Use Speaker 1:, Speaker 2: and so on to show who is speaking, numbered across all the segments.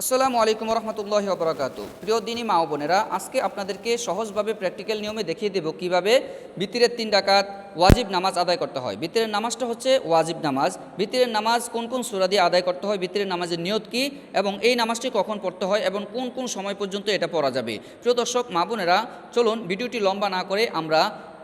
Speaker 1: আসসালামু আলাইকুম রহমতুল্লাহ বরাকাতু প্রিয় দিনী মা বোনেরা, আজকে আপনাদেরকে সহজভাবে প্র্যাকটিক্যাল নিয়মে দেখিয়ে দেব কীভাবে বিতিরের তিন ডাকাত ওয়াজিব নামাজ আদায় করতে হয়। বিতিরের নামাজটা হচ্ছে ওয়াজিব নামাজ। বিতিরের নামাজ কোন কোন সুরা দিয়ে আদায় করতে হয়, বিতিরের নামাজের নিয়ত কি, এবং এই নামাজটি কখন পড়তে হয়, এবং কোন কোন সময় পর্যন্ত এটা পড়া যাবে। প্রিয় দর্শক, মা বোনেরা, চলুন ভিডিওটি লম্বা না করে আমরা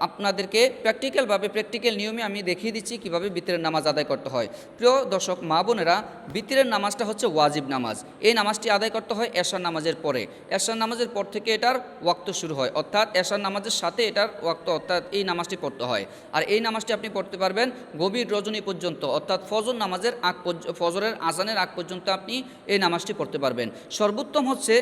Speaker 1: আপনাদেরকে প্র্যাকটিক্যালভাবে প্র্যাকটিক্যাল নিয়মে আমি দেখিয়ে দিচ্ছি কীভাবে বিতিরের নামাজ আদায় করতে হয়। প্রিয় দর্শক, মা বোনেরা, বিতিরের নামাজটা হচ্ছে ওয়াজিব নামাজ। এই নামাজটি আদায় করতে হয় এশার নামাজের পরে। এশার নামাজের পর থেকে এটার ওয়াক্ত শুরু হয়। অর্থাৎ এশার নামাজের সাথে এটার ওয়াক্ত, অর্থাৎ এই নামাজটি পড়তে হয়। আর এই নামাজটি আপনি পড়তে পারবেন গভীর রজনী পর্যন্ত, অর্থাৎ ফজর নামাজের আগ ফজরের আজানের আগ পর্যন্ত আপনি এই নামাজটি পড়তে পারবেন। সর্বোত্তম হচ্ছে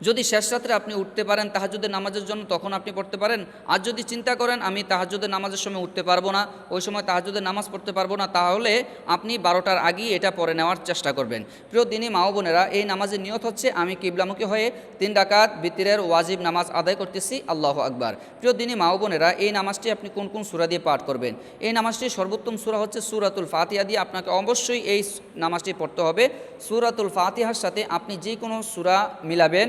Speaker 1: যদি শেষ রাত্রে আপনি উঠতে পারেন তাহাজুদের নামাজের জন্য, তখন আপনি পড়তে পারেন। আর যদি চিন্তা করেন, আমি তাহাজুদের নামাজের সময় উঠতে পারব না, ওই সময় তাহাজুদের নামাজ পড়তে পারব না, তাহলে আপনি বারোটার আগেই এটা পড়ে নেওয়ার চেষ্টা করবেন। প্রিয় দিনী মা বোনেরা, এই নামাজের নিয়ত হচ্ছে, আমি কিবলামুখী হয়ে তিন ডাকাত বিতিরের ওয়াজিব নামাজ আদায় করতেছি, আল্লাহ আকবার। প্রিয় দিনী মা বোনেরা, এই নামাজটি আপনি কোন কোন সুরা দিয়ে পাঠ করবেন? এই নামাজটির সর্বোত্তম সুরা হচ্ছে সুরাতুল ফাতিহা দিয়ে আপনাকে অবশ্যই এই নামাজটি পড়তে হবে। সুরাতুল ফাতিহার সাথে আপনি যে কোনো সুরা মিলাবেন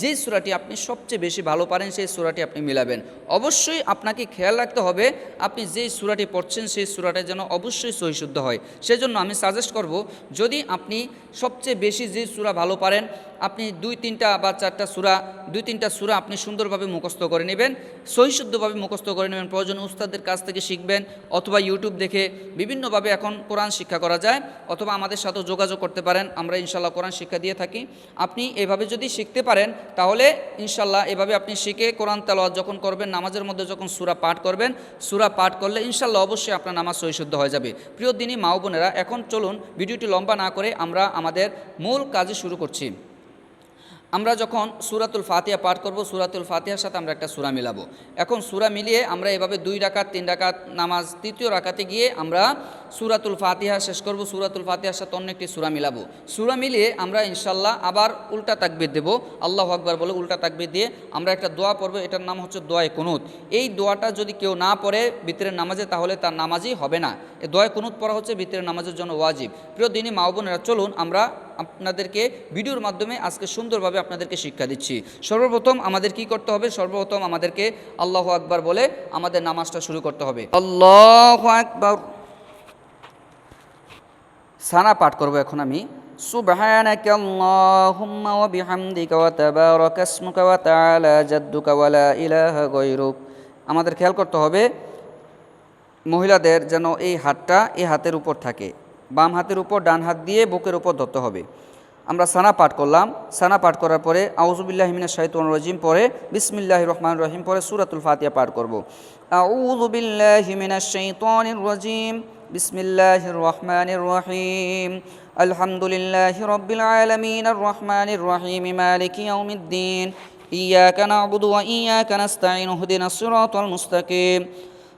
Speaker 1: যে সুরাটি আপনি সবচেয়ে বেশি ভালো পারেন, সেই সুরাটি আপনি মিলাবেন। অবশ্যই আপনাকে খেয়াল রাখতে হবে, আপনি যেই সুরাটি পড়ছেন, সেই সুরাটা যেন অবশ্যই সহিশুদ্ধ হয়। সেজন্য আমি সাজেস্ট করব, যদি আপনি সবচেয়ে বেশি যে সুরা ভালো পারেন, আপনি দুই তিনটা বা চারটা সুরা, দুই তিনটা সুরা আপনি সুন্দরভাবে মুখস্থ করে নেবেন, সহিশুদ্ধভাবে মুখস্থ করে নেবেন। প্রয়োজন উস্তাদের কাছ থেকে শিখবেন, অথবা ইউটিউব দেখে বিভিন্নভাবে এখন কোরআন শিক্ষা করা যায়, অথবা আমাদের সাথে যোগাযোগ করতে পারেন। আমরা ইনশাল্লাহ কোরআন শিক্ষা দিয়ে থাকি। আপনি এভাবে যদি শিখতে পারেন তাহলে ইনশাল্লাহ এভাবে আপনি শিখে কোরআন তেলাওয়াত যখন করবেন, নামাজের মধ্যে যখন সুরা পাঠ করবেন, সুরা পাঠ করলে ইনশাল্লাহ অবশ্যই আপনার নামাজ সহিশুদ্ধ হয়ে যাবে। প্রিয় দিনী, মা বোনেরা, এখন চলুন, ভিডিওটি লম্বা না করে আমরা আমাদের মূল কাজে শুরু করছি। আমরা যখন সুরাতুল ফাতিহা পাঠ করব, সুরাতুল ফাতিহার সাথে আমরা একটা সুরা মিলাবো। এখন সুরা মিলিয়ে আমরা এভাবে দুই রাকাত, তিন রাকাত নামাজ, তৃতীয় রাকাতে গিয়ে আমরা সুরাতুল ফাতিহা শেষ করব, সুরাতুল ফাতিহার সাথে অন্য একটি সুরা মিলাবো। সুরা মিলিয়ে আমরা ইনশাল্লাহ আবার উল্টা তাকবির দেব। আল্লাহ আকবার বলে উল্টা তাকবির দিয়ে আমরা একটা দোয়া পড়ব, এটার নাম হচ্ছে দোয়ায় কুনুত। এই দোয়াটা যদি কেউ না পড়ে ভিতরের নামাজে, তাহলে তার নামাজই হবে না। এই দোয়ায় কুনুত পড়া হচ্ছে ভিতরের নামাজের জন্য ওয়াজিব। প্রিয় দিনী মা বোনেরা, চলুন আমরা আপনাদেরকে ভিডিওর মাধ্যমে আজকে সুন্দরভাবে আপনাদেরকে শিক্ষা দিচ্ছি সর্বপ্রথম আমাদের কি করতে হবে সর্বপ্রথম আমাদেরকে আল্লাহ আকবার বলে আমাদের নামাজটা শুরু করতে হবে আল্লাহ আকবার সানা পাঠ করব এখন আমি سبحانك اللهم وبحمدك وتبارك اسمك وتعالى جدك ولا إله غيرك আমাদের খেয়াল করতে হবে মহিলাদের যেন এই হাতটা এই হাতের উপর থাকে বাম হাতের উপর ডান হাত দিয়ে বুকের উপর ধরতে হবে আমরা সানা পাঠ করলাম সানা পাঠ করার পরে আউজুবিল্লাহ হিমিনা শাহিতুন রাজিম পরে বিসমিল্লাহ রহমান রহিম পরে সুরাতুল ফাতিহা পাঠ করব আউজুবিল্লাহ হিমিনা শাইতানির রাজিম বিসমিল্লাহির রহমানির রহিম আলহামদুলিল্লাহি রব্বিল আলামিন আর রহমানির রহিম মালিকি ইয়াউমিদ্দিন إياك نعبد وإياك نستعين اهدنا الصراط المستقيم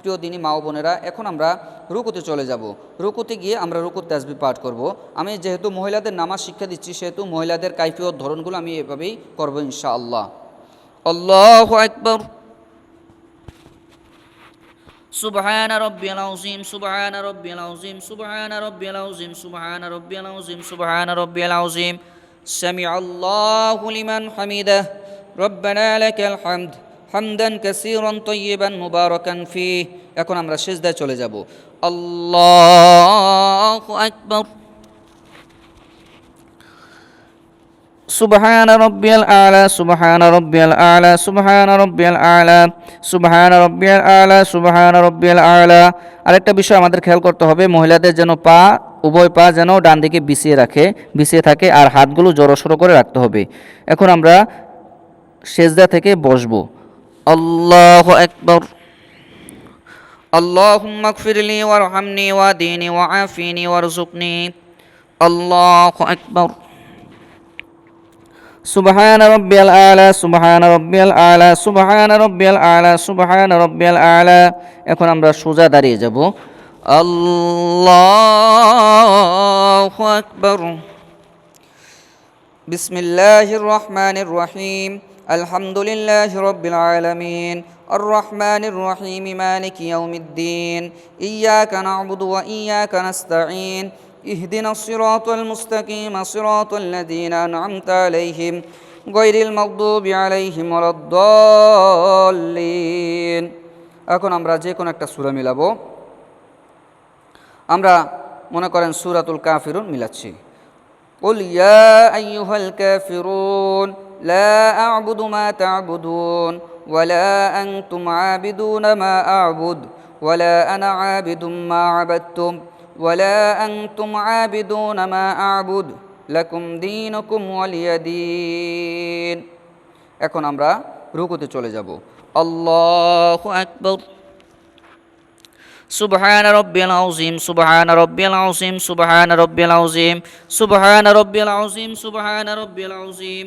Speaker 1: প্রিয় দিনী মা ও বোনেরা এখন আমরা রুকুতে চলে যাব রুকুতে গিয়ে আমরা রুকুর তাসবি পাঠ করব আমি যেহেতু মহিলাদের নামাজ শিক্ষা দিচ্ছি সেহেতু মহিলাদের কাইফিয়ত ধরনগুলো আমি এভাবেই করবো ইনশাআল্লাহ আল্লাহ আকবর سبحان ربي العظيم سبحان ربي العظيم سبحان ربي العظيم سبحان ربي العظيم سبحان ربي العظيم سمع الله لمن حمده ربنا لك الحمد حمدا كثيرا طيبا مباركا فيه এখন আমরা সেজদায় চলে যাব আল্লাহু আকবার
Speaker 2: سبحان ربي الأعلى سبحان ربي الأعلى سبحان ربي الأعلى سبحان ربي الأعلى سبحان ربي الأعلى আরেকটা বিষয় আমাদের খেয়াল করতে হবে মহিলাদের যেন পা উভয় পা যেন ডান দিকে বিছিয়ে রাখে বিছিয়ে থাকে আর হাতগুলো জড়সড়ো করে রাখতে হবে এখন আমরা সেজদা থেকে বসবো আল্লাহ একবার
Speaker 1: اللهم اغفر لي وارحمني واهدني وعافني وارزقني الله أكبر
Speaker 2: সুবহান রব্বিয়াল আলা সুবহান রব্বিয়াল আলা সুবহান রব্বিয়াল আলা সুবহান রব্বিয়াল আলা এখন আমরা সোজা দাঁড়িয়ে যাব আল্লাহু আকবার
Speaker 1: بسم الله الرحمن الرحيم الحمد لله رب العالمين الرحمن الرحيم مالك يوم الدين إياك نعبد وإياك نستعين اهدنا الصراط المستقيم صراط الذين أنعمت عليهم غير المغضوب عليهم ولا الضالين এখন আমরা যে কোনো একটা সূরা মিলাবো আমরা মনে করেন সূরাতুল কাফিরুন মিলাচ্ছি قل يا أيها الكافرون لا أعبد ما تعبدون ولا أنتم عابدون ما أعبد ولا أنا عابد ما عبدتم ولا أنتم عابدون ما أعبد لكم دينكم ولي دين এখন আমরা রুকুতে চলে যাব আল্লাহু আকবার
Speaker 2: سبحان ربي العظيم سبحان ربي العظيم سبحان ربي العظيم سبحان ربي العظيم سبحان ربي العظيم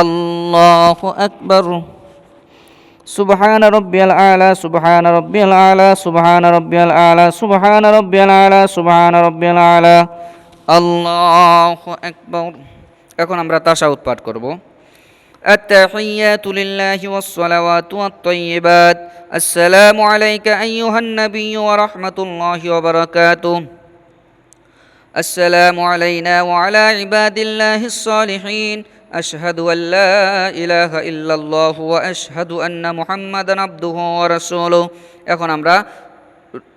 Speaker 2: الله أكبر سبحان ربي الأعلى سبحان ربي الأعلى سبحان ربي الأعلى سبحان ربي الأعلى سبحان ربي الأعلى الله أكبر
Speaker 1: এখন আমরা তাশাহুদ পাঠ করব التحيات لله والصلوات والطيبات السلام عليك أيها النبي ورحمة الله وبركاته السلام علينا وعلى عباد الله الصالحين أشهد أن لا إله إلا الله وأشهد أن محمدا عبده ورسوله এখন আমরা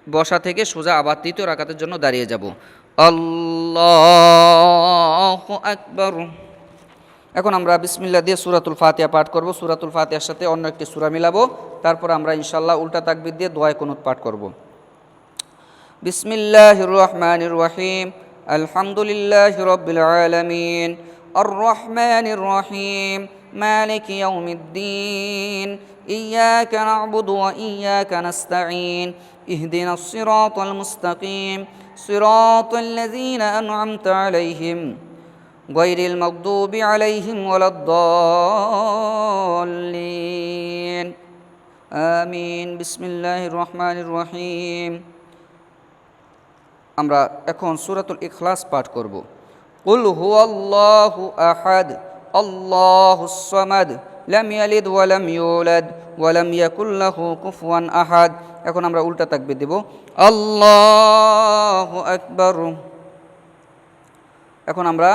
Speaker 1: বসা থেকে সোজা আবার তৃতীয় রাকাতের জন্য দাঁড়িয়ে যাব আল্লাহ আকবর এখন আমরা বিসমিল্লা দিয়ে সুরাতুল ফাতিহা পাঠ করব সুরাতুল ফাতিহার সাথে অন্য একটি সূরা মিলাবো তারপর আমরা ইনশাল্লাহ উল্টা তাকবির দিয়ে দোয়ায় কুনুত পাঠ করব বিসমিল্লাহ রহমান রহিম আলহামদুলিল্লাহ রবিল আলমিন الرحمن الرحيم مالك يوم الدين إياك نعبد وإياك نستعين اهدنا الصراط المستقيم صراط الذين أنعمت عليهم غير المغضوب عليهم ولا الضالين آمين بسم الله الرحمن الرحيم আমরা এখন সূরাতুল ইখলাস পাঠ করব কুল হুয়াল্লাহু আহাদ আল্লাহুস সামাদ লাম ইয়ালিদ ওয়া লাম ইউলাদ ওয়া লাম ইয়াকুল লাহু কুফুয়ান আহাদ এখন আমরা উল্টা তাকবীর দেব আল্লাহু আকবার এখন আমরা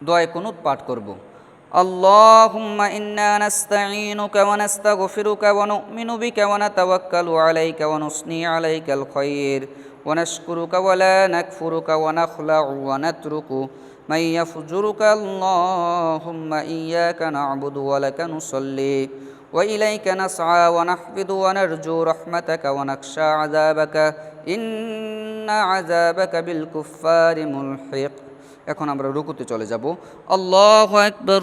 Speaker 1: দোয়ায় কুনুত পাঠ করব اللهم إنا نستعينك ونستغفرك ونؤمن بك ونتوكل عليك ونثني عليك الخير ونشكرك ولا نكفرك ونخلع ونترك من يفجرك اللهم إياك نعبد ولك نصلي وإليك نسعى ونحفظ ونرجو رحمتك ونخشى عذابك إن عذابك بالكفار ملحق এখন আমরা রুকুতে চলে যাব আল্লাহ আকবর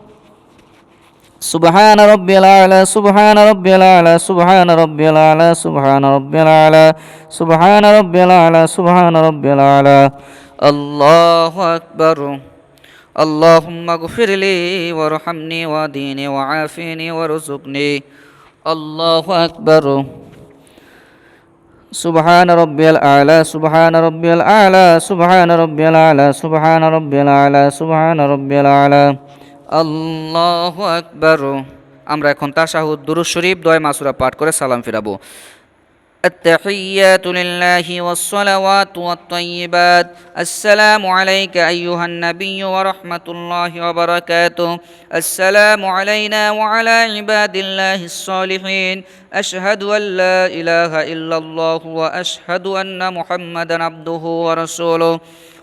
Speaker 2: سبحان ربي الأعلى سبحان ربي الأعلى سبحان ربي الأعلى سبحان ربي الأعلى سبحان ربي الأعلى سبحان ربي الأعلى
Speaker 1: الله أكبر اللهم اغفر لي وارحمني وديني وعافيني وارزقني
Speaker 2: الله أكبر سبحان ربي الأعلى سبحان ربي الأعلى سبحان ربي الأعلى سبحان ربي الأعلى سبحان ربي الأعلى
Speaker 1: আল্লাহ আকবর আমরা এখন তাশাহুদ দুরুদ শরীফ দয় মাসুরা পাঠ করে সালাম ফিরাবো
Speaker 2: التحيات لله والصلوات والطيبات السلام عليك أيها النبي ورحمة الله وبركاته السلام علينا وعلى عباد الله الصالحين أشهد أن لا إله إلا الله وأشهد أن محمدا عبده ورسوله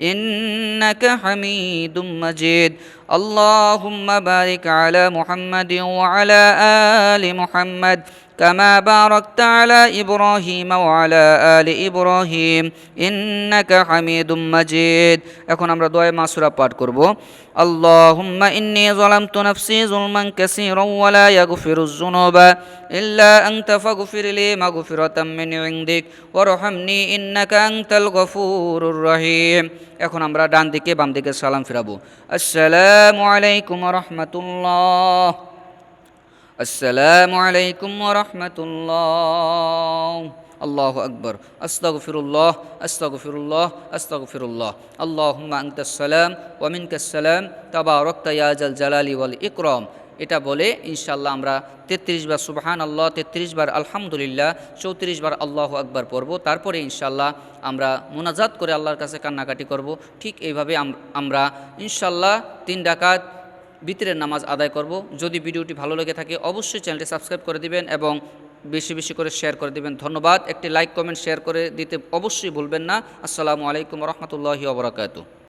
Speaker 2: إنك حميد مجيد اللهم بارك على محمد وعلى آل محمد كما باركت على إبراهيم وعلى آل إبراهيم إنك حميد مجيد এখন আমরা দোয়া মাসুরা পাঠ করব اللهم إني ظلمت نفسي ظلما كثيرا ولا يغفر الذنوب إلا أنت فاغفر لي مغفرة من عندك وارحمني إنك أنت الغفور الرحيم এখন আমরা ডান দিকে, বাম দিকে সালাম ফিরাবো। আসসালামু আলাইকুম রহমতুল্লাহ। আসসালামু আলাইকুম রহমতুল্লাহ। আল্লাহ আকবর। আস্তাগফিরুল্লাহ আস্তাগফিরুল্লাহ আস্তাগফিরুল্লাহ। আল্লাহুম্মা আনতাস সালাম ওয়া মিনকাস সালাম। তাবারাকতা ইয়া জাল জালালি ওয়াল ইকরাম। এটা বলে ইনশাল্লাহ আমরা তেত্রিশ বার সুবহান আল্লাহ তেত্রিশ বার আলহামদুলিল্লাহ, চৌত্রিশ বার আল্লাহ আকবার পড়ব। তারপরে ইনশাল্লাহ আমরা মোনাজাত করে আল্লাহর কাছে কান্নাকাটি করব। ঠিক এইভাবে আম- আমরা ইনশাল্লাহ তিন ডাকাত বিতরের নামাজ আদায় করব। যদি ভিডিওটি ভালো লেগে থাকে, অবশ্যই চ্যানেলটি সাবস্ক্রাইব করে দিবেন এবং বেশি বেশি করে শেয়ার করে দিবেন। ধন্যবাদ। একটি লাইক, কমেন্ট, শেয়ার করে দিতে অবশ্যই ভুলবেন না। আসসালামু আলাইকুম রহমতুল্লাহি ওবরাকাতু